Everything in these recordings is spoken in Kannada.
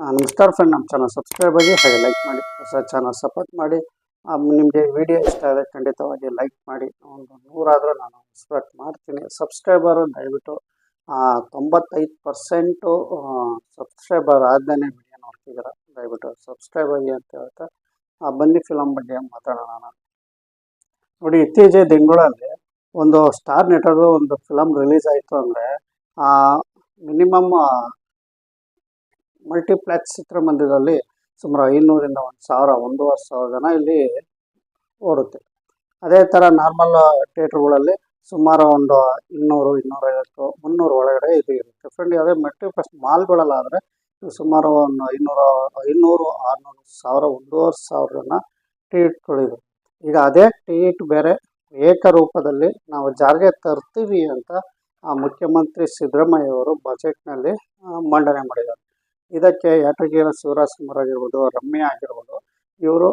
ನಮಸ್ಕಾರ ಫ್ರೆಂಡ್ ನಮ್ಮ ಚಾನಲ್ ಸಬ್ಸ್ಕ್ರೈಬ್ ಆಗಿ ಹಾಗೆ ಲೈಕ್ ಮಾಡಿ ಹೊಸ ಚಾನಲ್ ಸಪೋರ್ಟ್ ಮಾಡಿ. ನಿಮಗೆ ವಿಡಿಯೋ ಇಷ್ಟ ಆದರೆ ಖಂಡಿತವಾಗಿ ಲೈಕ್ ಮಾಡಿ. ಒಂದು ನೂರಾದರೂ ನಾನು ಎಕ್ಸ್ಪೆಕ್ಟ್ ಮಾಡ್ತೀನಿ. ಸಬ್ಸ್ಕ್ರೈಬರು ದಯವಿಟ್ಟು ತೊಂಬತ್ತೈದು ಪರ್ಸೆಂಟು ಸಬ್ಸ್ಕ್ರೈಬರ್ ಆದಮೇಲೆ ವಿಡಿಯೋ ನೋಡ್ತಿದ್ದೀರ? ದಯವಿಟ್ಟು ಸಬ್ಸ್ಕ್ರೈಬ್ ಆಗಿ ಅಂತ ಹೇಳ್ತಾ ಆ, ಬನ್ನಿ ಫಿಲಮ್ ಬಗ್ಗೆ ಮಾತಾಡೋಣ ನೋಡಿ ಇತ್ತೀಚೆ ದಿನಗಳಲ್ಲಿ ಒಂದು ಸ್ಟಾರ್ ನೆಟರ್ದು ಒಂದು ಫಿಲಮ್ ರಿಲೀಸ್ ಆಯಿತು ಅಂದರೆ ಮಿನಿಮಮ್ ಮಲ್ಟಿಪ್ಲೆಕ್ಸ್ ಚಿತ್ರಮಂದಿರದಲ್ಲಿ ಸುಮಾರು ಐನೂರಿಂದ ಒಂದು ಸಾವಿರ, ಒಂದೂವರೆ ಸಾವಿರ ಜನ ಇಲ್ಲಿ ಓಡುತ್ತೆ. ಅದೇ ಥರ ನಾರ್ಮಲ್ ಥಿಯೇಟ್ರ್ಗಳಲ್ಲಿ ಸುಮಾರು ಒಂದು ಇನ್ನೂರು ಇನ್ನೂರೈವತ್ತು ಮುನ್ನೂರು ಒಳಗಡೆ ಇದು ಇರುತ್ತೆ. ಫ್ರೆಂಡ್ ಅದೇ ಮಲ್ಟಿಪ್ಲೆಕ್ಸ್ ಮಾಲ್ಗಳಲ್ಲಾದರೆ ಸುಮಾರು ಒಂದು ಐನೂರು ಐನೂರು, ಆರುನೂರು ಸಾವಿರ, ಒಂದೂವರೆ ಸಾವಿರ ಜನ ಟಿಕೆಟ್ಗಳಿದೆ ಈಗ ಅದೇ ಟಿಕೆಟ್ ಬೇರೆ ಏಕರೂಪದಲ್ಲಿ ನಾವು ಜಾರಿಗೆ ತರ್ತೀವಿ ಅಂತ ಆ ಮುಖ್ಯಮಂತ್ರಿ ಸಿದ್ದರಾಮಯ್ಯ ಅವರು ಬಜೆಟ್ನಲ್ಲಿ ಮಂಡನೆ ಮಾಡಿದ್ದಾರೆ. ಇದಕ್ಕೆ ಯಾಟಗಿರ ಶಿವರಾಜ್ ಕುಮಾರ್ ಆಗಿರ್ಬೋದು, ರಮ್ಯ ಆಗಿರ್ಬೋದು, ಇವರು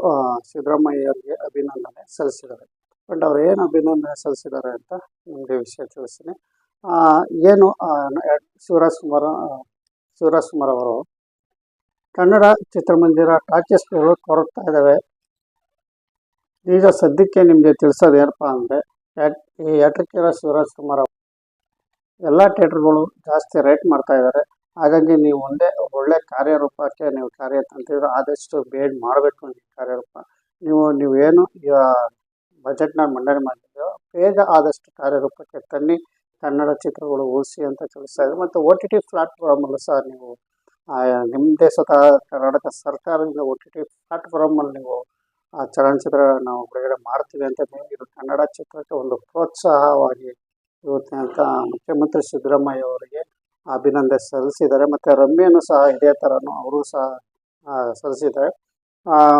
ಸಿದ್ದರಾಮಯ್ಯ ಅವರಿಗೆ ಅಭಿನಂದನೆ ಸಲ್ಲಿಸಿದ್ದಾರೆ. ಬಟ್ ಅವ್ರು ಏನು ಅಭಿನಂದನೆ ಸಲ್ಲಿಸಿದ್ದಾರೆ ಅಂತ ನಿಮಗೆ ವಿಷಯ ತಿಳಿಸ್ತೀನಿ. ಏನು ಶಿವರಾಜ್ ಕುಮಾರ್ ಶಿವರಾಜ್ ಕುಮಾರ್ ಅವರು ಕನ್ನಡ ಚಿತ್ರಮಂದಿರ ಟಾಕೀಸ್ಗಳು ಕೊರಗ್ತಾ ಇದ್ದಾವೆ. ಈಗ ಸದ್ಯಕ್ಕೆ ನಿಮಗೆ ತಿಳಿಸೋದು ಏನಪ್ಪ ಅಂದರೆ ಈ ಯಾಟಕಿರ ಶಿವರಾಜ್ ಕುಮಾರ್ ಅವರು ಎಲ್ಲ ಥಿಯೇಟ್ರ್ಗಳು ಜಾಸ್ತಿ ರೇಟ್ ಮಾಡ್ತಾ ಇದ್ದಾರೆ. ಹಾಗಾಗಿ ನೀವು ಒಂದೇ ಒಳ್ಳೆ ಕಾರ್ಯರೂಪಕ್ಕೆ ನೀವು ಕಾರ್ಯ ತಂತಿದ್ರು ಆದಷ್ಟು ಬೇಡ ಮಾಡಬೇಕು ನೀವು ಕಾರ್ಯರೂಪ. ನೀವು ನೀವೇನು ಬಜೆಟ್ನ ಮಂಡನೆ ಮಾಡಿದ್ದೀರೋ, ಬೇಗ ಆದಷ್ಟು ಕಾರ್ಯರೂಪಕ್ಕೆ ತನ್ನಿ, ಕನ್ನಡ ಚಿತ್ರಗಳು ಉಳಿಸಿ ಅಂತ ತಿಳಿಸ್ತಾ ಇದ್ದಾರೆ ಮತ್ತು ಓ ಟಿ ಟಿ ಪ್ಲಾಟ್ಫಾರ್ಮಲ್ಲೂ ಸಹ ನೀವು ನಿಮ್ಮದೇ ಸ್ವತಃ ಕರ್ನಾಟಕ ಸರ್ಕಾರದಿಂದ ಓ ಟಿ ಟಿ ಪ್ಲಾಟ್ಫಾರ್ಮಲ್ಲಿ ನೀವು, ಆ ಚಲನಚಿತ್ರ ನಾವು ಬಿಡುಗಡೆ ಮಾಡ್ತೀವಿ ಅಂತ ಇದು ಕನ್ನಡ ಚಿತ್ರಕ್ಕೆ ಒಂದು ಪ್ರೋತ್ಸಾಹವಾಗಿ ಇರುತ್ತೆ ಮುಖ್ಯಮಂತ್ರಿ ಸಿದ್ದರಾಮಯ್ಯ ಅವರಿಗೆ ಅಭಿನಂದನೆ ಸಲ್ಲಿಸಿದ್ದಾರೆ ಮತ್ತು ರಮ್ಯನು ಸಹ ಇದೇ ಥರನೂ ಅವರು ಸಹ ಸಲ್ಲಿಸಿದ್ದಾರೆ.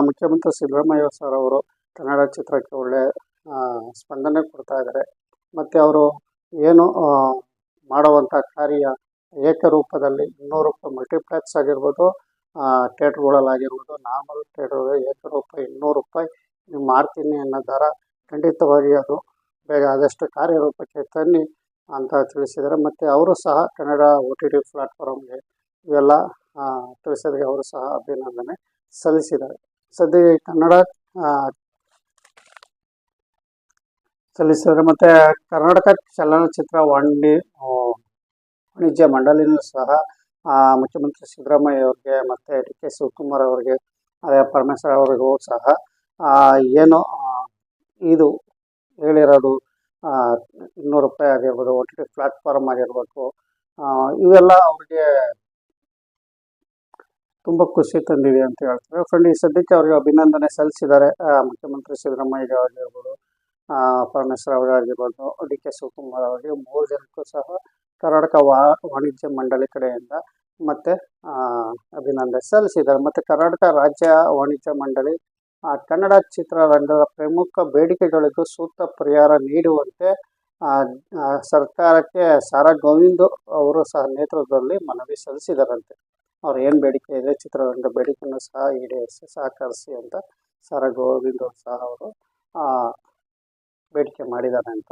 ಮುಖ್ಯಮಂತ್ರಿ ಸಿದ್ದರಾಮಯ್ಯ ಸರ್ ಅವರು ಕನ್ನಡ ಚಿತ್ರಕ್ಕೆ ಒಳ್ಳೆ ಸ್ಪಂದನೆ ಕೊಡ್ತಾ ಇದ್ದಾರೆ. ಮತ್ತು ಅವರು ಏನು ಮಾಡುವಂಥ ಕಾರ್ಯ ಏಕರೂಪದಲ್ಲಿ ಇನ್ನೂರು ರೂಪಾಯಿ ಮಲ್ಟಿಪ್ಲೆಕ್ಸ್ ಆಗಿರ್ಬೋದು ಥಿಯೇಟ್ರ್ಗಳಲ್ಲಾಗಿರ್ಬೋದು ನಾರ್ಮಲ್ ಥಿಯೇಟ್ರ್ ಏಕರೂಪ ಇನ್ನೂರು ರೂಪಾಯಿ ನೀವು ಮಾಡ್ತೀನಿ ಅನ್ನೋ ದರ ಖಂಡಿತವಾಗಿ ಅದು. ಬೇಗ ಆದಷ್ಟು ಕಾರ್ಯರೂಪಕ್ಕೆ ತನ್ನಿ ಅಂತ ತಿಳಿಸಿದ್ದಾರೆ. ಮತ್ತು ಅವರು ಸಹ ಕನ್ನಡ ಒ ಟಿ ಟಿ ಪ್ಲಾಟ್ಫಾರ್ಮ್ಗೆ ಇವೆಲ್ಲ ತಿಳಿಸೋದಕ್ಕೆ ಅವರು ಸಹ ಅಭಿನಂದನೆ ಸಲ್ಲಿಸಿದ್ದಾರೆ. ಸದ್ಯ ಕನ್ನಡ ಸಲ್ಲಿಸಿದ್ದಾರೆ. ಮತ್ತು ಕರ್ನಾಟಕ ಚಲನಚಿತ್ರ ವಾಣಿ ವಾಣಿಜ್ಯ ಮಂಡಳಿನೂ ಸಹ ಮುಖ್ಯಮಂತ್ರಿ ಸಿದ್ದರಾಮಯ್ಯ ಅವ್ರಿಗೆ ಮತ್ತು ಡಿ ಕೆ ಶಿವಕುಮಾರ್ ಅವರಿಗೆ, ಅದೇ ಪರಮೇಶ್ವರ್ ಅವರಿಗೂ ಸಹ ಏನು ಇದು ಹೇಳಿರೋದು ಇನ್ನೂರು ರೂಪಾಯಿ ಆಗಿರ್ಬೋದು ಒ ಟಿ ಟಿ ಪ್ಲಾಟ್ಫಾರ್ಮ್ ಆಗಿರ್ಬೇಕು ಇವೆಲ್ಲ ಅವ್ರಿಗೆ ತುಂಬ ಖುಷಿ ತಂದಿದೆ ಅಂತ ಹೇಳ್ತಾರೆ. ಫ್ರೆಂಡ್ ಈ ಸದ್ಯಕ್ಕೆ ಅವ್ರಿಗೆ ಅಭಿನಂದನೆ ಸಲ್ಲಿಸಿದ್ದಾರೆ. ಮುಖ್ಯಮಂತ್ರಿ ಸಿದ್ದರಾಮಯ್ಯ ಆಗಿರ್ಬೋದು ಪರಮೇಶ್ವರ ಅವರಾಗಿರ್ಬೋದು ಡಿ ಕೆ ಶಿವಕುಮಾರ್ ಅವರಿಗೆ ಮೂರು ಜನಕ್ಕೂ ಸಹ ಕರ್ನಾಟಕ ವಾಣಿಜ್ಯ ಮಂಡಳಿ ಕಡೆಯಿಂದ ಮತ್ತೆ ಅಭಿನಂದನೆ ಸಲ್ಲಿಸಿದ್ದಾರೆ. ಮತ್ತು ಕರ್ನಾಟಕ ರಾಜ್ಯ ವಾಣಿಜ್ಯ ಮಂಡಳಿ ಕನ್ನಡ ಚಿತ್ರರಂಗದ ಪ್ರಮುಖ ಬೇಡಿಕೆಗಳಿಗೂ ಸೂಕ್ತ ಪರಿಹಾರ ನೀಡುವಂತೆ ಸರ್ಕಾರಕ್ಕೆ ಸಾರ ಗೋವಿಂದ್ ಅವರು ಸಹ ನೇತೃತ್ವದಲ್ಲಿ ಮನವಿ ಸಲ್ಲಿಸಿದರಂತೆ. ಅವ್ರು ಏನು ಬೇಡಿಕೆ ಇದೆ, ಚಿತ್ರರಂಗ ಬೇಡಿಕೆಯನ್ನು ಸಹ ಈಡೇರಿಸಿ, ಸಹಕರಿಸಿ ಅಂತ ಸಾರ ಗೋವಿಂದ್ ಸಹ ಅವರು ಬೇಡಿಕೆ ಮಾಡಿದ್ದಾರೆ ಅಂತ